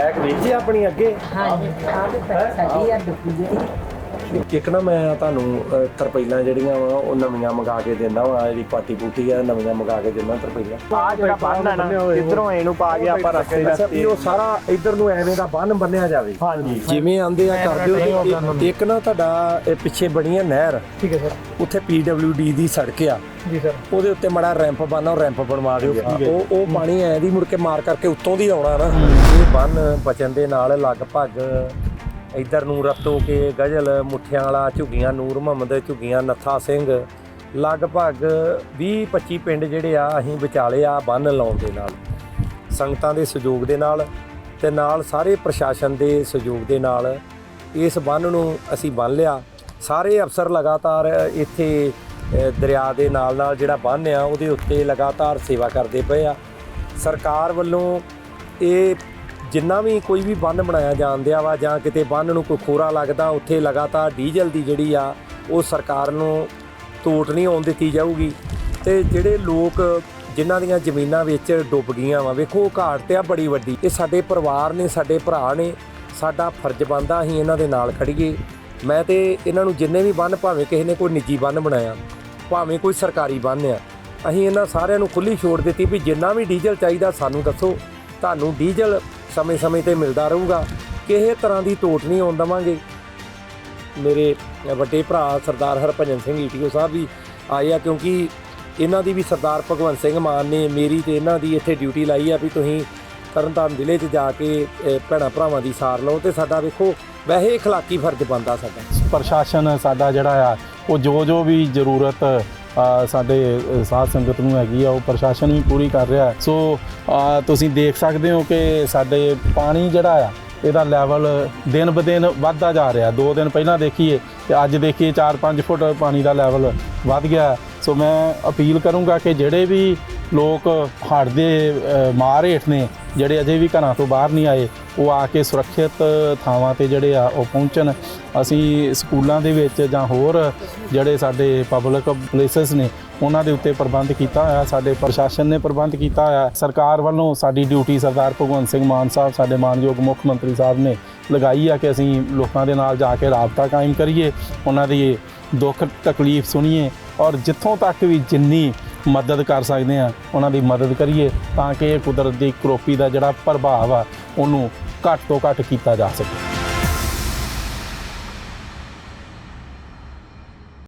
Bag ਵੇਚੀ ਆਪਣੀ ਅੱਗੇ? ਹਾਂਜੀ ਆਹ ਸਾਡੀ ਆ ਡੁੱਬੀ ਜਿਹੜੀ ਇੱਕ ਨਾ ਮੈਂ ਤੁਹਾਨੂੰ ਅ, ਤਰਪਾਈਲਾਂ ਜਿਹੜੀਆਂ ਵਾ ਉਹ ਨਵੀਆਂ ਮੰਗਾ ਕੇ ਦਿੰਦਾ ਹਾਂ ਜਿਹੜੀ ਪਾਟੀ ਪੂਟੀ ਆ ਨਵੀਆਂ ਮੰਗਾ ਕੇ ਦਿੰਦਾ ਤਰਪਾਈਲਾਂ ਆ ਜਿਹੜਾ ਬੰਨ ਹੈ ਨਾ ਇਧਰੋਂ ਇਹਨੂੰ ਪਾ ਕੇ ਆਪਾਂ ਰਸਤੇ ਅੱਛਾ ਵੀ ਉਹ ਸਾਰਾ ਇਧਰ ਨੂੰ ਐਵੇਂ ਦਾ ਬੰਨ ਬੰਨਿਆ ਜਾਵੇ। ਹਾਂਜੀ। ਜਿਵੇਂ ਆਂਦੇ ਆ ਕਰ ਦਿਓ ਤੇ ਇੱਕ- ਨਾ ਤੁਹਾਡਾ ਇਹ ਪਿੱਛੇ ਬਣੀ ਹੈ ਨਹਿਰ। ਠੀਕ ਹੈ ਸਰ। ਉੱਥੇ PWD ਦੀ ਸੜਕ ਆ। ਜੀ ਸਰ। ਉਹਦੇ ਉੱਤੇ ਮੜਾ ਰੈਂਪ ਉਹ ਰੈਂਪ ਬਣਵਾ ਦਿਓ। ਉਹ ਉਹ ਪਾਣੀ ਐ ਦੀ ਮੁੜ ਕੇ ਮਾਰ ਕਰਕੇ ਉੱਤੋਂ ਦੀ ਆਉਣਾ ਨਾ। ਇਹ ਬੰਨ ਬਚਣ ਦੇ ਨਾਲ ਲਗਭਗ ਇਧਰ ਨੂੰ ਰਤੋ ਕੇ ਗਜਲ, ਮੁੱਠਿਆਂ ਵਾਲਾ, ਝੁੱਗੀਆਂ ਨੂਰ ਮੁਹੰਮਦ, ਝੁੱਗੀਆਂ ਨੱਥਾ ਸਿੰਘ। ਲਗਭਗ 20 25 ਪਿੰਡ ਜਿਹੜੇ ਆ, ਅਸੀਂ ਵਿਚਾਲੇ ਆ ਬੰਨ ਲਾਉਣ ਦੇ ਨਾਲ। ਸੰਗਤਾਂ ਦੇ ਸਹਿਯੋਗ ਦੇ ਨਾਲ ਤੇ ਨਾਲ ਸਾਰੇ ਪ੍ਰਸ਼ਾਸਨ ਦੇ ਸਹਿਯੋਗ ਦੇ ਨਾਲ ਇਸ ਬੰਨ ਨੂੰ ਅਸੀਂ ਬੰਨ ਲਿਆ। ਸਾਰੇ ਅਫਸਰ ਲਗਾਤਾਰ ਇੱਥੇ ਦਰਿਆ ਦੇ ਨਾਲ ਨਾਲ ਜਿਹੜਾ ਬੰਨ ਆ, ਉਹਦੇ ਉੱਤੇ ਲਗਾਤਾਰ ਸੇਵਾ ਕਰਦੇ ਪਏ ਆ। ਸਰਕਾਰ ਵੱਲੋਂ ਇਹ ਜਿੰਨਾ ਵੀ ਕੋਈ ਵੀ ਬੰਨ ਬਣਾਇਆ ਜਾਂਦਿਆ ਵਾ ਜਾਂ ਕਿਤੇ ਬੰਨ ਨੂੰ ਕੋਈ ਖੋਰਾ ਲੱਗਦਾ, ਉੱਥੇ ਲਗਾਤਾਰ ਡੀਜ਼ਲ ਦੀ ਜਿਹੜੀ ਆ, ਉਹ ਸਰਕਾਰ ਨੂੰ ਤੋਟ ਨਹੀਂ ਆਉਣ ਦਿੱਤੀ ਜਾਊਗੀ। ਤੇ ਜਿਹੜੇ ਲੋਕ ਜਿਨ੍ਹਾਂ ਦੀਆਂ ਜ਼ਮੀਨਾਂ ਵਿੱਚ ਡੁੱਬ ਗਈਆਂ ਵਾ, ਵੇਖੋ ਘਾਟ ਤੇ ਆ ਬੜੀ ਵੱਡੀ। ਇਹ ਸਾਡੇ ਪਰਿਵਾਰ ਨੇ, ਸਾਡੇ ਭਰਾ ਨੇ, ਸਾਡਾ ਫਰਜ਼ ਬਣਦਾ ਅਸੀਂ ਇਹਨਾਂ ਦੇ ਨਾਲ ਖੜੀਏ। ਮੈਂ ਤੇ ਇਹਨਾਂ ਨੂੰ ਜਿੰਨੇ ਵੀ ਬੰਨ, ਭਾਵੇਂ ਕਿਸੇ ਨੇ ਕੋਈ ਨਿੱਜੀ ਬੰਨ ਬਣਾਇਆ, ਭਾਵੇਂ ਕੋਈ ਸਰਕਾਰੀ ਬੰਨ ਆ, ਅਸੀਂ ਇਹਨਾਂ ਸਾਰਿਆਂ ਨੂੰ ਖੁੱਲੀ ਛੋੜ ਦਿੱਤੀ ਵੀ ਜਿੰਨਾ ਵੀ ਡੀਜ਼ਲ ਚਾਹੀਦਾ ਸਾਨੂੰ ਦੱਸੋ। ਤੁਹਾਨੂੰ ਡੀਜ਼ਲ ਸਮੇਂ-ਸਮੇਂ ਤੇ ਮਿਲਦਾ ਰਹੂਗਾ ਕਿਸੇ ਤਰ੍ਹਾਂ ਦੀ ਤੋਟ ਨਹੀਂ ਆਉਣ ਦੇਵਾਂਗੇ ਮੇਰੇ ਵੱਡੇ ਭਰਾ ਸਰਦਾਰ ਹਰਭਜਨ ਸਿੰਘ ਈਟੀਓ ਸਾਹਿਬ ਵੀ ਆਏ ਆ ਕਿਉਂਕਿ ਇਹਨਾਂ ਦੀ ਵੀ ਸਰਦਾਰ ਭਗਵੰਤ ਸਿੰਘ ਮਾਨ ਨੇ ਮੇਰੀ ਤੇ ਇਹਨਾਂ ਦੀ ਇੱਥੇ ਡਿਊਟੀ ਲਾਈ ਆ ਵੀ ਤੁਸੀਂ ਤਰਨਤਾਰਨ ਜ਼ਿਲ੍ਹੇ 'ਚ ਜਾ ਕੇ ਅ, ਭੈਣਾਂ ਭਰਾਵਾਂ ਦੀ ਸਾਰ ਲਓ ਤੇ ਸਾਡਾ ਵੇਖੋ ਵੈਸੇ اخلاقی ਫਰਜ਼ ਬਣਦਾ ਸਾਡਾ ਪ੍ਰਸ਼ਾਸਨ ਸਾਡਾ ਜਿਹੜਾ ਆ ਉਹ ਜੋ ਜੋ ਵੀ ਜ਼ਰੂਰਤ ਆ, ਸਾਡੇ ਅ, ਸਾਧ ਸੰਗਤ ਨੂੰ ਹੈਗੀ ਆ ਉਹ ਪ੍ਰਸ਼ਾਸਨ ਵੀ ਪੂਰੀ ਕਰ ਰਿਹਾ ਸੋ ਤੁਸੀਂ ਦੇਖ ਸਕਦੇ ਹੋ ਕਿ ਸਾਡੇ ਪਾਣੀ ਜਿਹੜਾ ਆ ਇਹਦਾ ਲੈਵਲ ਦਿਨ ਬ ਦਿਨ ਵੱਧਦਾ ਜਾ ਰਿਹਾ ਦੋ ਦਿਨ ਪਹਿਲਾਂ ਦੇਖੀਏ ਤੇ ਅੱਜ ਦੇਖੀਏ 4-5 ਫੁੱਟ ਪਾਣੀ ਦਾ ਲੈਵਲ ਵੱਧ ਗਿਆ ਸੋ ਮੈਂ ਅਪੀਲ ਕਰੂੰਗਾ ਕਿ ਜਿਹੜੇ ਵੀ ਲੋਕ ਹੜ੍ਹ ਦੇ ਅ, ਮਾਰ ਹੇਠ ਨੇ ਜਿਹੜੇ ਅਜੇ ਵੀ ਘਰਾਂ ਤੋਂ ਬਾਹਰ ਨਹੀਂ ਆਏ ਉਹ ਆ ਕੇ ਸੁਰੱਖਿਅਤ ਥਾਵਾਂ ਤੇ ਜਿਹੜੇ ਆ ਉਹ ਪਹੁੰਚਣ। ਅਸੀਂ ਸਕੂਲਾਂ ਦੇ ਵਿੱਚ ਜਾਂ ਹੋਰ ਜਿਹੜੇ ਸਾਡੇ ਪਬਲਿਕ ਪਲੇਸਸ ਨੇ, ਉਹਨਾਂ ਦੇ ਉੱਤੇ ਪ੍ਰਬੰਧ ਕੀਤਾ ਹੋਇਆ, ਸਾਡੇ ਪ੍ਰਸ਼ਾਸਨ ਨੇ ਪ੍ਰਬੰਧ ਕੀਤਾ ਹੋਇਆ। ਸਰਕਾਰ ਵੱਲੋਂ ਸਾਡੀ ਡਿਊਟੀ ਸਰਦਾਰ ਭਗਵੰਤ ਸਿੰਘ ਮਾਨ ਸਾਹਿਬ, ਸਾਡੇ ਮਾਨਯੋਗ ਮੁੱਖ ਮੰਤਰੀ ਸਾਹਿਬ ਨੇ ਲਗਾਈ ਆ ਕਿ ਅਸੀਂ ਲੋਕਾਂ ਦੇ ਨਾਲ ਜਾ ਕੇ ਰਾਬਤਾ ਕਾਇਮ ਕਰੀਏ, ਉਹਨਾਂ ਦੀ ਦੁੱਖ ਤਕਲੀਫ ਸੁਣੀਏ ਔਰ ਜਿੱਥੋਂ ਤੱਕ ਵੀ ਜਿੰਨੀ ਮਦਦ ਕਰ ਸਕਦੇ ਆ, ਉਹਨਾਂ ਦੀ ਮਦਦ ਕਰੀਏ ਤਾਂ ਕਿ ਇਹ ਕੁਦਰਤ ਦੀ ਕਰੋਪੀ ਦਾ ਜਿਹੜਾ ਪ੍ਰਭਾਵ ਆ, ਉਹਨੂੰ ਘੱਟ ਤੋਂ ਘੱਟ ਕੀਤਾ ਜਾ ਸਕੇ।